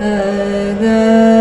Uh,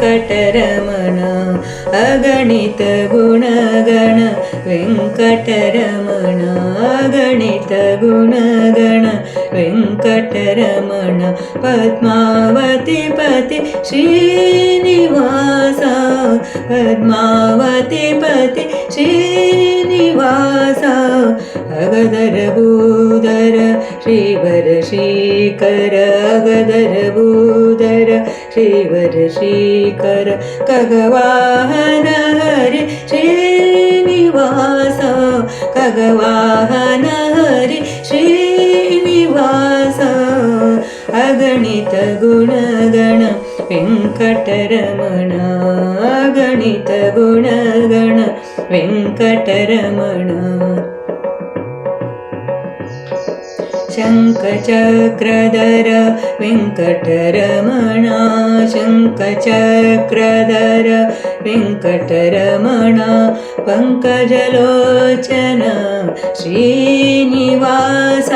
Venkataramana अगणित गुणगण। वेङ्कटरमण अगणित गुणगण। वेङ्कटरमण पद्मावती पति श्रीनिवास। पद्मावती पति श्रीनिवास। अगदर भूदर श्रीवर श्रीकर अगदर भूदर श्रीवर श्रीकर कगवाहन हरि श्रीनिवास। कगवाहन हरि श्रीनिवास। अगणित गुणगण वेङ्कटरमण। अगणित गुणगण वेङ्कटरमण शङ्खचक्रधर वेङ्कटरमण शङ्खचक्रधर वेङ्कटरमण पङ्कजलोचन श्रीनिवास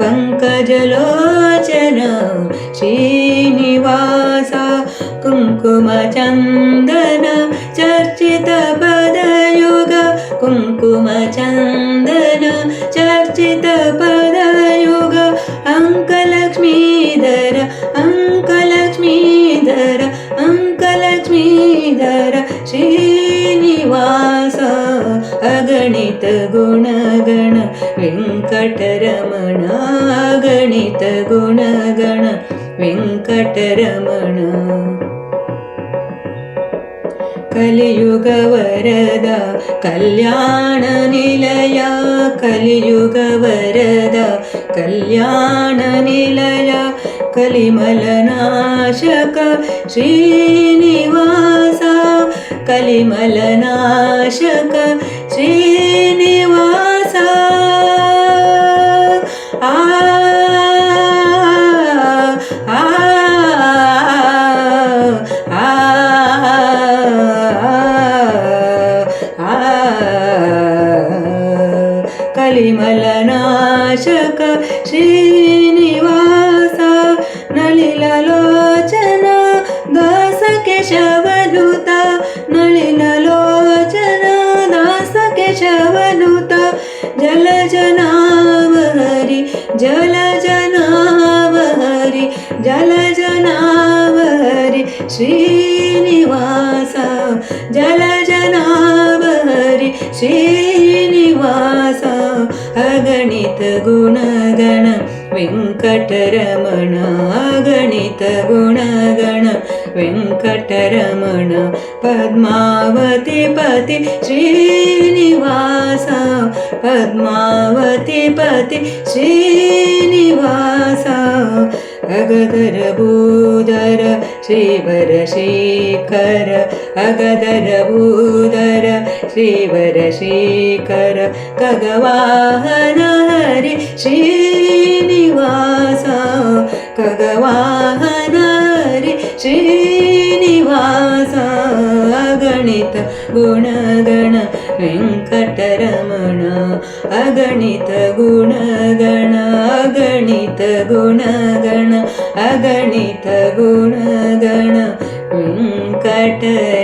पङ्कजलोचन श्रीनिवास कुङ्कुमचन्दन चर्चितपदयुग कुङ्कुमचन्दन चर्चितपदयुग ധര അങ്കലക്ഷ്മീധര ശ്രീനിവാസ അഗണിത ഗുണഗണ വെങ്കടരമണ അഗണിത ഗുണഗണ വെങ്കടരമണ കലിയുഗവരദ കല്യാണ നിലയ കലിയുഗവരദ കല്യാണ നിലയ. कलिमलनाशक श्रीनिवासा कलिमलनाशक श्रीनिवासा आ आ कलिमलनाशक श्रीनिवा श्रीनिवास अगणित गुणगण वेङ्कटरमण अगणित गुणगण वेङ्कटरमण पद्मावती पति श्रीनिवास पद्मावती पति श्रीनिवास अगदर भूदर ശ്രീവരശേഖര അഗദര ഭൂതര ശ്രീവരശേഖര കഗവാഹന ഹരി ശ്രീനിവാസ കഗവാഹന ഗുണഗണ വെങ്കടരമണ അഗണിത ഗുണഗണ അഗണിത ഗുണഗണ അഗണിത ഗുണഗണ വെങ്കടരമണ